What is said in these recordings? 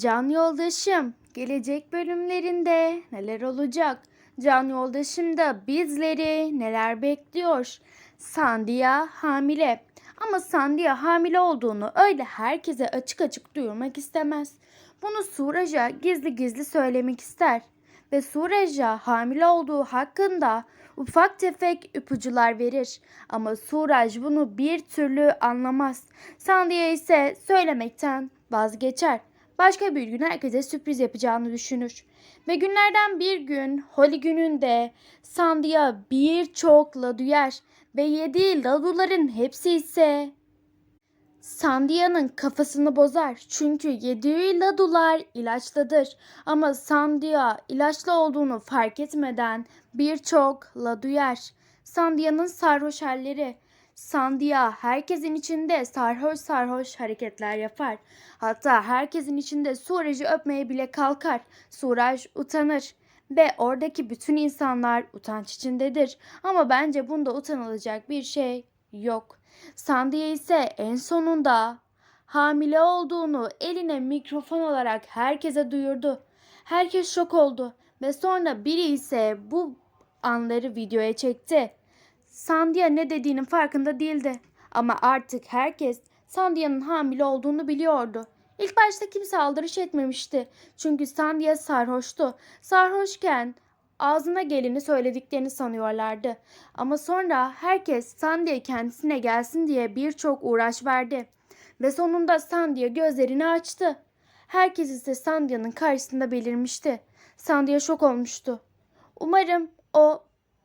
Can yoldaşım, gelecek bölümlerinde neler olacak? Can yoldaşım da bizleri neler bekliyor? Sandia hamile. Ama Sandia hamile olduğunu öyle herkese açık açık duyurmak istemez. Bunu Suraj'a gizli gizli söylemek ister. Ve Suraj'a hamile olduğu hakkında ufak tefek ipucular verir. Ama Suraj bunu bir türlü anlamaz. Sandia ise söylemekten vazgeçer. Başka bir gün herkese sürpriz yapacağını düşünür. Ve günlerden bir gün Holi gününde Sandia birçok ladu yer ve yediği laduların hepsi ise Sandia'nın kafasını bozar. Çünkü yediği ladular ilaçlıdır. Ama Sandia ilaçlı olduğunu fark etmeden birçok ladu yer. Sandia'nın sarhoş halleri. Sandia herkesin içinde sarhoş sarhoş hareketler yapar. Hatta herkesin içinde Suraj'ı öpmeye bile kalkar. Suraj utanır ve oradaki bütün insanlar utanç içindedir. Ama bence bunda utanılacak bir şey yok. Sandia ise en sonunda hamile olduğunu eline mikrofon olarak herkese duyurdu. Herkes şok oldu ve sonra biri ise bu anları videoya çekti. Sandia ne dediğinin farkında değildi. Ama artık herkes Sandia'nın hamile olduğunu biliyordu. İlk başta kimse aldırış etmemişti. Çünkü Sandia sarhoştu. Sarhoşken ağzına geleni söylediklerini sanıyorlardı. Ama sonra herkes Sandia kendisine gelsin diye birçok uğraş verdi. Ve sonunda Sandia gözlerini açtı. Herkes ise Sandia'nın karşısında belirmişti. Sandia şok olmuştu. Umarım o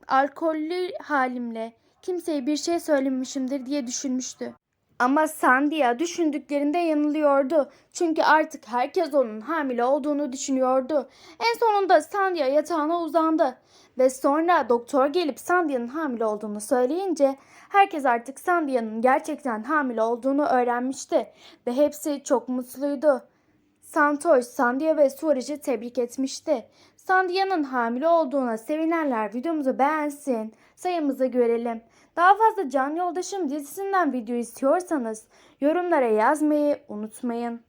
alkollü halimle kimseye bir şey söylememişimdir diye düşünmüştü. Ama Sandia düşündüklerinde yanılıyordu. Çünkü artık herkes onun hamile olduğunu düşünüyordu. En sonunda Sandia yatağına uzandı. Ve sonra doktor gelip Sandia'nın hamile olduğunu söyleyince herkes artık Sandia'nın gerçekten hamile olduğunu öğrenmişti. Ve hepsi çok mutluydu. Santoş, Sandia ve Suraj'ı tebrik etmişti. Sandia'nın hamile olduğuna sevinenler videomuzu beğensin. Sayımızı görelim. Daha fazla Can Yoldaşım dizisinden video istiyorsanız yorumlara yazmayı unutmayın.